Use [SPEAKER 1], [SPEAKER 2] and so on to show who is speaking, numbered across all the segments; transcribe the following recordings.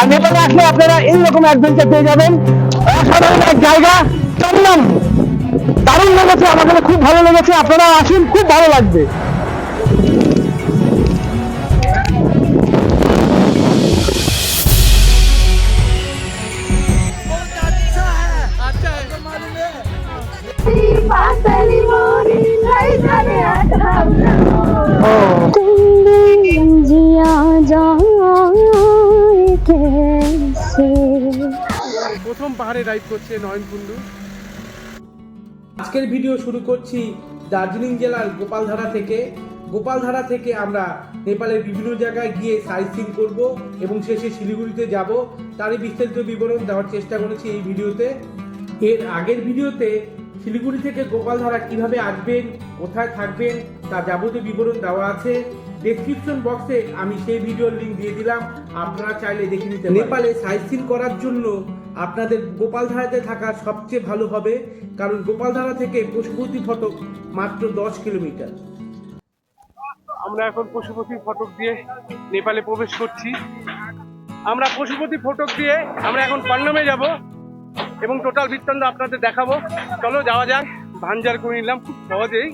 [SPEAKER 1] আর নেপালে আসলে আপনারা এইরকম অ্যাডভেঞ্চার পেয়ে যাবেন। অসাধারণ এক জায়গা, চন্দন। দারুণ লেগেছে কাছে খুব ভালো লেগেছে আপনারা আসুন, খুব ভালো লাগবে।
[SPEAKER 2] রাইড করছে নয়ন কুণ্ডু। আজকের ভিডিও শুরু করছি দার্জিলিং জেলার গোপালধারা থেকে। গোপালধারা থেকে আমরা নেপালের বিভিন্ন জায়গায় গিয়ে সাইট সিন করব এবং শেষে শিলিগুড়িতে যাব। তারই বিস্তারিত বিবরণ দেওয়ার চেষ্টা করেছি এই ভিডিওতে এর আগের ভিডিওতে শিলিগুড়ি থেকে গোপালধারা কীভাবে আসবেন, কোথায় থাকবেন তার যাবতীয় বিবরণ দেওয়া আছে। ডেসক্রিপশন বক্সে আমি সেই ভিডিওর লিঙ্ক দিয়ে দিলাম। আপনারা চাইলে দেখে নিতে নেপালে সাইট সিন করার জন্য আপনাদের গোপালধারাতে থাকা সবচেয়ে ভালো হবে, কারণ গোপালধারা থেকে পশুপতি ফটক মাত্র দশ কিলোমিটার। আমরা এখন পশুপতি ফটক দিয়ে নেপালে প্রবেশ করছি। আমরা পশুপতি ফটক দিয়ে আমরা এখন পান্নামে যাব এবং টোটাল বৃত্তান্ত আপনাদের দেখাবো। চলো যাওয়া যাক, ভাঞ্জার করে নিলাম খুব সহজেই।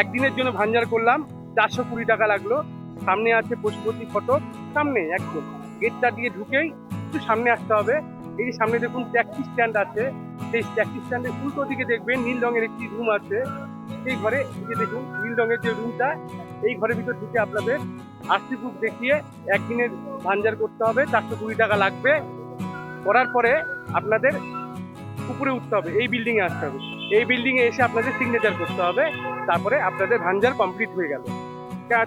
[SPEAKER 2] একদিনের জন্য ভাঞ্জার করলাম, চারশো কুড়ি টাকা লাগল। সামনে আছে পশুপতি ফটক, সামনে একদম। গেটটা দিয়ে ঢুকেই একটু সামনে আসতে হবে। এই যে সামনে দেখুন ট্যাক্সি স্ট্যান্ড আছে। সেই ট্যাক্সি স্ট্যান্ডের উল্টো দিকে দেখবেন নীল রঙের একটি রুম আছে। সেই ঘরে এই যে দেখুন নীল রঙের যে রুমটা এই ঘরের ভিতর ঢুকে আপনাদের আরসি বুক দেখিয়ে একদিনের ভাঞ্জার করতে হবে। চারশো কুড়ি টাকা লাগবে। করার পরে আপনাদের উপরে উঠতে হবে। এই বিল্ডিং এ আসতে হবে। এই বিল্ডিং এ এসে আপনাদের সিগনেচার করতে হবে। তারপরে আপনাদের ভাঞ্জার কমপ্লিট হয়ে গেল।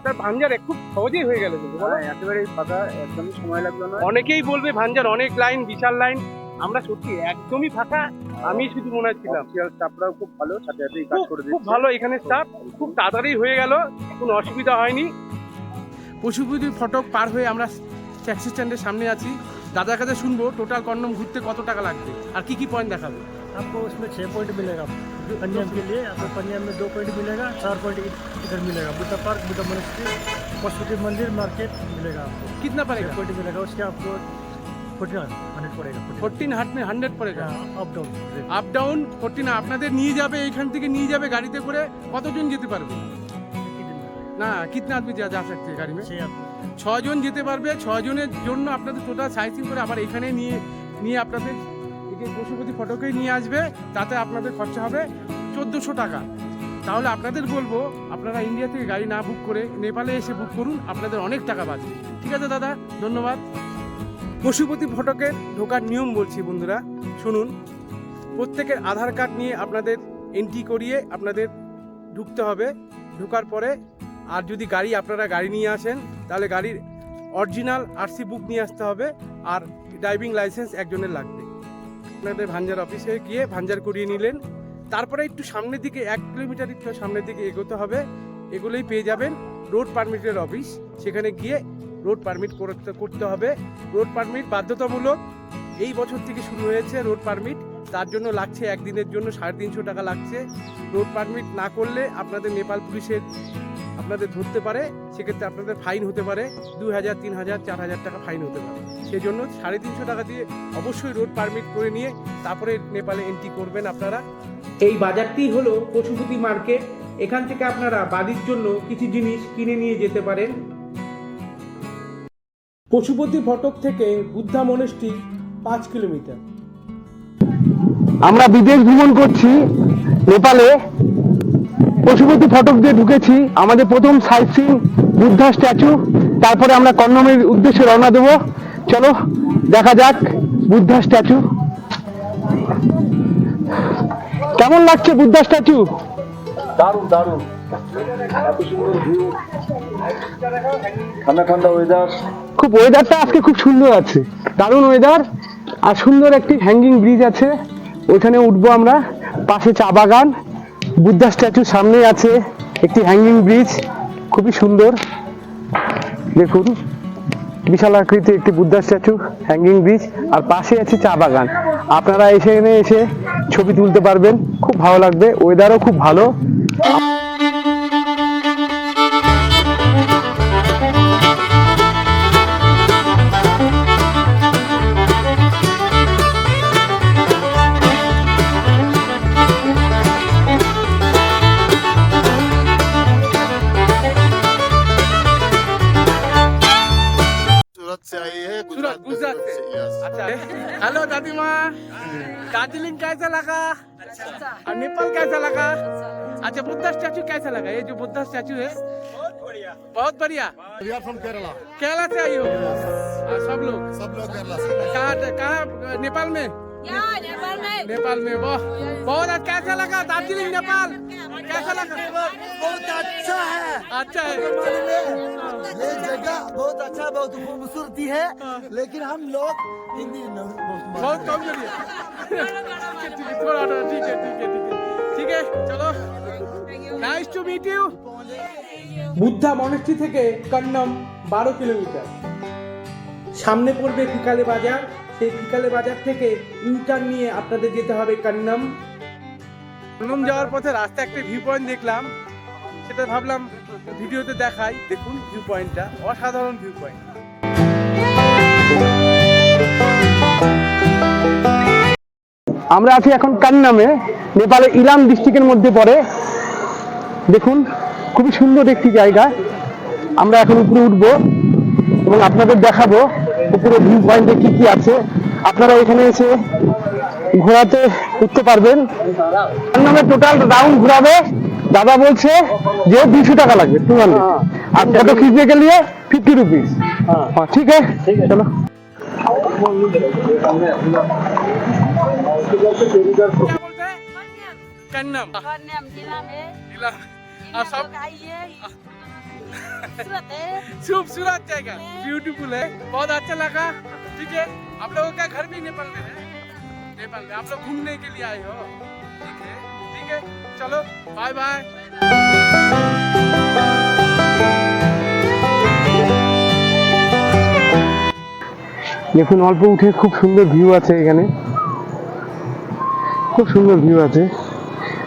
[SPEAKER 2] তার ভাঞ্জার খুব সহজেই হয়ে গেল কিন্তু
[SPEAKER 3] একেবারে ফাঁকা একদমই সময় লাগল না।
[SPEAKER 2] অনেকেই বলবে ভাঞ্জার অনেক লাইন বিশাল লাইন। আমরা সত্যি একদমই ফাঁকা আমি শুধু মনে হচ্ছিলাম।
[SPEAKER 3] স্টাফরাও খুব ভালো সাথে কাজ করে
[SPEAKER 2] খুব ভালো এখানে স্টাফ খুব তাড়াতাড়ি হয়ে গেল কোনো অসুবিধা হয়নি। পশুপতি ফটক পার হয়ে আমরা ট্যাক্সি স্ট্যান্ডের সামনে আছি। দাদার কাছে শুনব টোটাল কন্ডম ঘুরতে কত টাকা লাগবে? আর কি কি পয়েন্ট দেখাবে?
[SPEAKER 4] आपको उसमें छः पॉइंट मिलेगा पंजाब के लिए आपको पंजाब में दो पॉइंट मिलेगा चार पॉइंट इधर मिलेगा बुद्धा पार्क बुद्धा मोनेस्ट्री पशुपति मंदिर मार्केट मिलेगा आपको
[SPEAKER 2] कितना पड़ेगा
[SPEAKER 4] पॉइंट मिलेगा उसके आपको
[SPEAKER 2] আপনাদের নিয়ে যাবে এইখান থেকে নিয়ে যাবে গাড়িতে করে কতজন যেতে পারবে না কিতনা আদমি যা যা सकते
[SPEAKER 4] গাড়ি
[SPEAKER 2] ছজন যেতে পারবে ছজনের জন্য আপনাদের টোটাল সাইসিং করে আবার এখানে নিয়ে নিয়ে আপনাদের এই পশুপতি ফটকেই নিয়ে আসবে, তাতে আপনাদের খরচা হবে চোদ্দোশো টাকা। তাহলে আপনাদের বলব, আপনারা ইন্ডিয়া থেকে গাড়ি না বুক করে নেপালে এসে বুক করুন, আপনাদের অনেক টাকা বাঁচবে। ঠিক আছে দাদা, ধন্যবাদ। পশুপতি ফটকের ঢোকার নিয়ম বলছি বন্ধুরা, শুনুন। প্রত্যেকের আধার কার্ড নিয়ে আপনাদের এন্ট্রি করিয়ে আপনাদের ঢুকতে হবে। ঢোকার পরে, আর যদি গাড়ি আপনারা গাড়ি নিয়ে আসেন, তাহলে গাড়ির অরিজিনাল আরসি বুক নিয়ে আসতে হবে, আর ড্রাইভিং লাইসেন্স একজনের লাগবে। আপনাদের ভাঞ্জার অফিসে গিয়ে ভাঞ্জার করিয়ে নিলেন। তারপরে একটু সামনের দিকে, এক কিলোমিটার একটু সামনের দিকে এগোতে হবে। এগুলোই পেয়ে যাবেন রোড পারমিটের অফিস সেখানে গিয়ে রোড পারমিট করতে করতে হবে। রোড পারমিট বাধ্যতামূলক। এই বছর থেকে শুরু হয়েছে রোড পারমিট তার জন্য লাগছে একদিনের জন্য সাড়ে তিনশো টাকা লাগছে। রোড পারমিট না করলে আপনাদের নেপাল পুলিশের আপনাদের ধরতে পারে, সেক্ষেত্রে আপনাদের ফাইন হতে পারে দুই হাজার তিন হাজার চার হাজার টাকা ফাইন হতে পারে। সেই জন্য সাড়ে তিনশো টাকা দিয়ে অবশ্যই রোড পারমিট করে নিয়ে তারপরে নেপালে এন্ট্রি করবেন আপনারা। এই বাজারটি হলো পশুপতি মার্কেট এখান থেকে আপনারা বাড়ির জন্য কিছু জিনিস কিনে নিয়ে যেতে পারেন। পশুপতি ফটক থেকে বুদ্ধা মনেস্ট্রি পাঁচ কিলোমিটার।
[SPEAKER 1] আমরা বিদেশ ভ্রমণ করছি নেপালে পশুপতি ফটক দিয়ে ঢুকেছি। আমাদের প্রথম সাইট সিন বুদ্ধা স্ট্যাচু। তারপরে আমরা কন্নমের উদ্দেশ্যে রওনা দেবো। চলো দেখা যাক বুদ্ধা স্ট্যাচু। কেমন লাগছে বুদ্ধা স্ট্যাচু?
[SPEAKER 3] দারুণ দারুণ। এত সুন্দর ভিউ ঠান্ডা ঠান্ডা ওয়েদার
[SPEAKER 1] খুব ওয়েদারটা আজকে খুব সুন্দর আছে। দারুণ ওয়েদার আর সুন্দর একটি হ্যাঙ্গিং ব্রিজ আছে। ওইখানে উঠবো আমরা। পাশে চা বাগান। বুদ্ধা স্ট্যাচু সামনে আছে, একটি হ্যাঙ্গিং ব্রিজ খুবই সুন্দর। দেখুন, বিশাল আকৃতি একটি বুদ্ধা স্ট্যাচু হ্যাঙ্গিং ব্রিজ আর পাশে আছে চা বাগান। আপনারা এসে এনে এসে ছবি তুলতে পারবেন, খুব ভালো লাগবে ওয়েদারও খুব ভালো।
[SPEAKER 2] नेपाल कैसा लगा? अच्छा बुद्धा स्टैचू कैसा लगा? ये जो बुद्धा स्टैचू है। बहुत बढ़िया।
[SPEAKER 5] We are from Kerala.
[SPEAKER 2] Kerala से आई हो? सब लोग।
[SPEAKER 5] सब लोग केरला से।
[SPEAKER 2] कहाँ कहाँ नेपाल में?
[SPEAKER 6] नेपाल में।
[SPEAKER 2] नेपाल में। बहुत अच्छा। कैसा लगा? दार्जिलिंग नेपाल? कैसा लगा?
[SPEAKER 7] बहुत अच्छा है।
[SPEAKER 2] अच्छा है।
[SPEAKER 7] ये जगह बहुत अच्छा बहुत खूबसूरती है। लेकिन हम लोग हिंदी बहुत
[SPEAKER 2] बहुत कमज़ोरी है ठीक है ठीक है। চলো। Nice to meet you Buddha monastery থেকে কন্নম বারো কিলোমিটার। সামনে পড়বে ফিকালে বাজার। সেই ফিকালে বাজার থেকে ইন্টার নিয়ে আপনাদের যেতে হবে কন্নম। কন্নম যাওয়ার পথে রাস্তা একটা ভিউ পয়েন্ট দেখলাম। সেটা ভাবলাম ভিডিওতে দেখাই। দেখুন ভিউ পয়েন্টটা অসাধারণ ভিউ পয়েন্ট
[SPEAKER 1] আমরা আছি এখন কান্নামে। নেপালের ইলাম ডিস্ট্রিক্টের মধ্যে পড়ে। দেখুন খুবই সুন্দর একটি জায়গা। আমরা এখন উপরে উঠবো এবং আপনাদের দেখাবো উপরে ভিউ পয়েন্টে কি কি আছে। আপনারা এখানে এসে ঘোরাতে উঠতে পারবেন। কান্নামে টোটাল রাউন্ড ঘোরাবে। দাদা বলছে যে দুশো টাকা লাগবে টু আর ফটো খিচতে গেলে ফিফটি রুপিস হ্যাঁ। ঠিক আছে। চলো।
[SPEAKER 2] क्या बोलते हैं कन्नम
[SPEAKER 6] कन्याम जिला में
[SPEAKER 2] जिला आप सब
[SPEAKER 6] आइए सूरत है
[SPEAKER 2] खूबसूरत जगह ब्यूटीफुल है बहुत अच्छा लगा ठीक है आप लोगों का घर भी नेपाल में है नेपाल में आप लोग घूमने के लिए आए हो ठीक है ठीक है चलो बाय बाय
[SPEAKER 1] দেখুন অল্প উঠে খুব সুন্দর ভিউ আছে এখানে খুব সুন্দর ভিউ আছে।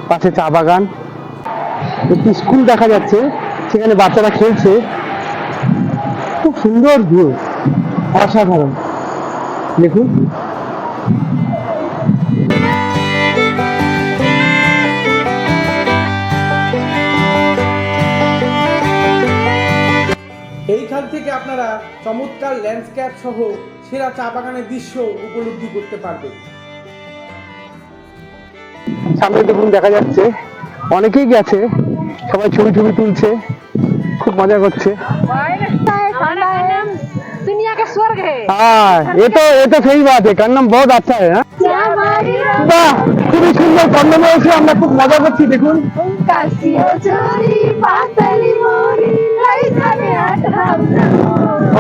[SPEAKER 1] পাশে চা বাগান। একটি স্কুল দেখা যাচ্ছে, সেখানে বাচ্চারা খেলছে। খুব সুন্দর ভিউ অসাধারণ। দেখুন।
[SPEAKER 2] এইখান থেকে আপনারা চমৎকার ল্যান্ডস্কেপ সহ সেরা চা বাগানের দৃশ্য উপলব্ধি করতে পারবেন।
[SPEAKER 1] সামনে দেখুন, দেখা যাচ্ছে। অনেকেই গেছে, সবাই ছবি ছবি তুলছে, খুব মজা করছে। এটা এটা সেই বাত কার নাম বহুত আচ্ছা হ্যাঁ? বাহ, খুবই সুন্দর কন্ডম হয়েছে আমরা খুব মজা করছি, দেখুন।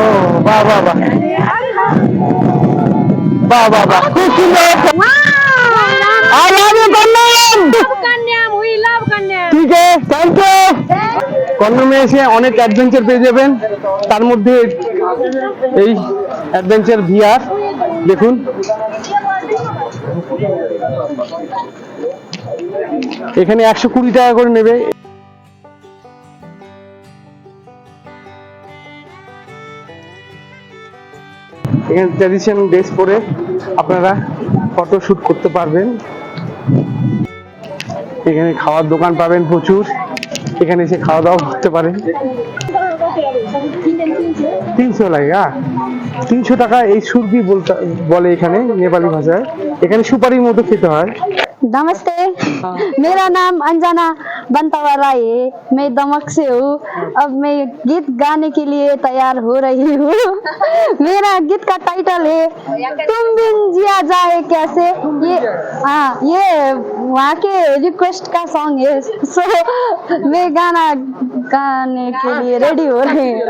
[SPEAKER 1] ও, বাহ বাহ বা বাহ বা বাহ, খুব সুন্দর। থ্যাংক ইউ এসে অনেক অ্যাডভেঞ্চার পেয়ে যাবেন। তার মধ্যে এই অ্যাডভেঞ্চার ভিআর দেখুন। এখানে একশো কুড়ি টাকা করে নেবে। এখানে ট্র্যাডিশনাল ড্রেস পরে আপনারা ফটো শুট করতে পারবেন। এখানে খাওয়ার দোকান পাবেন প্রচুর। এখানে এসে খাওয়া দাওয়া করতে পারেন তিনশো লাগে হ্যাঁ তিনশো টাকা এই সুরকি বলতে বলে এখানে নেপালি ভাষায় এখানে সুপারির মতো খেতে হয়
[SPEAKER 8] नमस्ते मेरा नाम अंजना बनतावाला है मैं दमक से हूँ अब मैं गीत गाने के लिए तैयार हो रही हूँ मेरा गीत का टाइटल है तुम बिन जिया जाए कैसे ये हाँ ये वहाँ के रिक्वेस्ट का सॉन्ग है सो मैं गाना गाने के लिए रेडी हो रही हूँ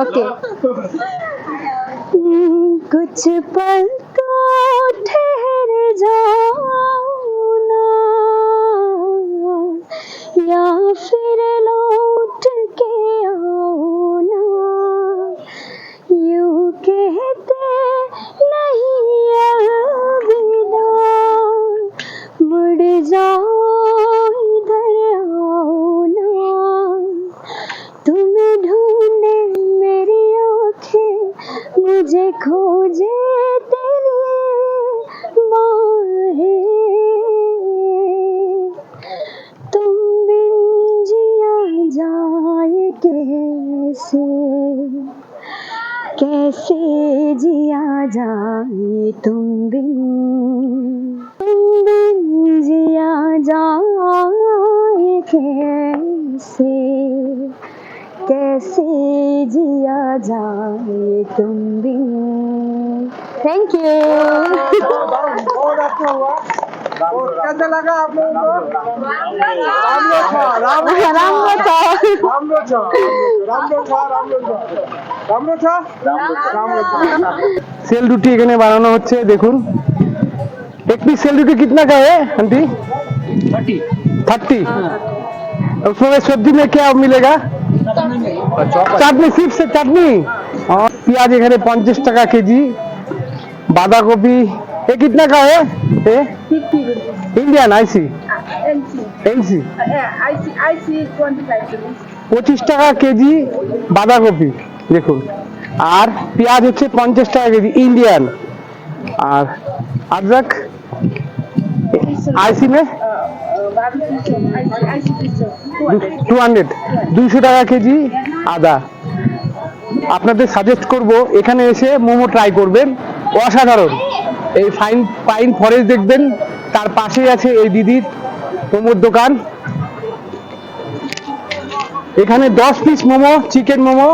[SPEAKER 8] ओके कुछ पल तो ठहर जाओ कैसे जिया जाए तुम बिन तुम बिन जिया जाए कैसे कैसे जिया जाए तुम बिन थैंक यू
[SPEAKER 2] कैसा लगा आप लोगों को राम था राम
[SPEAKER 8] राम था
[SPEAKER 2] राम था राम था राम था राम था
[SPEAKER 1] सेल रोटी এখানে বানানো হচ্ছে দেখুন एक पीस सेल रोटी कितना का है आंटी थर्टी थर्टी उसमें सब्जी में क्या मिलेगा চাটনি সিপ সে চাটনি और পেঁয়াজ এখানে পঞ্চাশ টাকা কেজি বাঁধাকপি এ কিতনা का है ए इंडियन आईसी एनसी পঁচিশ টাকা কেজি বাঁধাকপি, দেখুন। আর পেঁয়াজ হচ্ছে পঞ্চাশ টাকা কেজি, ইন্ডিয়ান। আর আদরক আইসি মে টু হান্ড্রেড দুইশো টাকা কেজি আদা। আপনাদের সাজেস্ট করব, এখানে এসে মোমো ট্রাই করবেন। অসাধারণ। এই ফাইন পাইন ফরেস্ট দেখবেন, তার পাশেই আছে এই দিদির মোমোর দোকান। এখানে দশ পিস মোমো চিকেন মোমো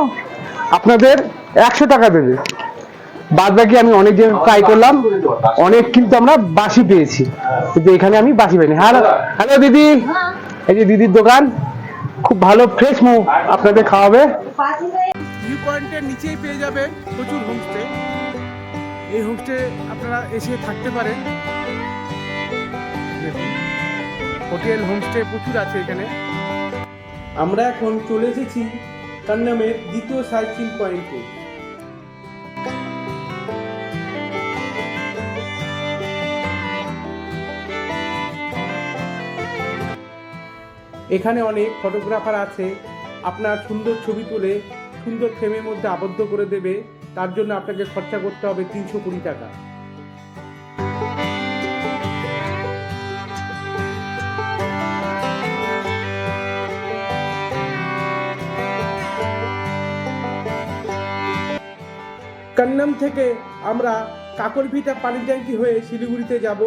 [SPEAKER 1] আপনাদের একশো টাকা দেবে। বাদ বাকি আমি অনেক জায়গায় ট্রাই করলাম অনেক কিন্তু আমরা বাসি পেয়েছি। কিন্তু এখানে আমি বাসি পাইনি। হ্যালো হ্যালো দিদি এই যে দিদির দোকান খুব ভালো ফ্রেশ মোমো আপনাদের খাওয়াবে।
[SPEAKER 2] ভিউ পয়েন্টের নিচেই পেয়ে যাবেন প্রচুর হোমস্টে এই হোমস্টে আপনারা এসে থাকতে পারেন। হোটেল হোমস্টে প্রচুর আছে এখানে। আমরা এখন চলে এসেছি কান্নামের দ্বিতীয় সাইট পয়েন্টে। এখানে অনেক ফটোগ্রাফার আছে, আপনার সুন্দর ছবি তুলে সুন্দর ফ্রেমের মধ্যে আবদ্ধ করে দেবে, তার জন্য আপনাকে খরচা করতে হবে তিনশো কুড়ি টাকা। কান্নাম থেকে আমরা কাকরভিটা পানি ট্যাঙ্কি হয়ে শিলিগুড়িতে যাব।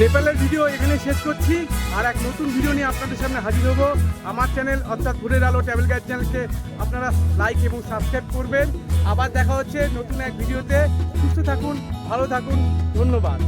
[SPEAKER 2] নেপালের ভিডিও এখানে শেষ করছি। আর এক নতুন ভিডিও নিয়ে আপনাদের সামনে হাজির হব। আমার চ্যানেল অর্থাৎ ভোরের আলো ট্রাভেল গাইড চ্যানেলকে আপনারা লাইক এবং সাবস্ক্রাইব করবেন। আবার দেখা হচ্ছে নতুন এক ভিডিওতে। সুস্থ থাকুন, ভালো থাকুন, ধন্যবাদ।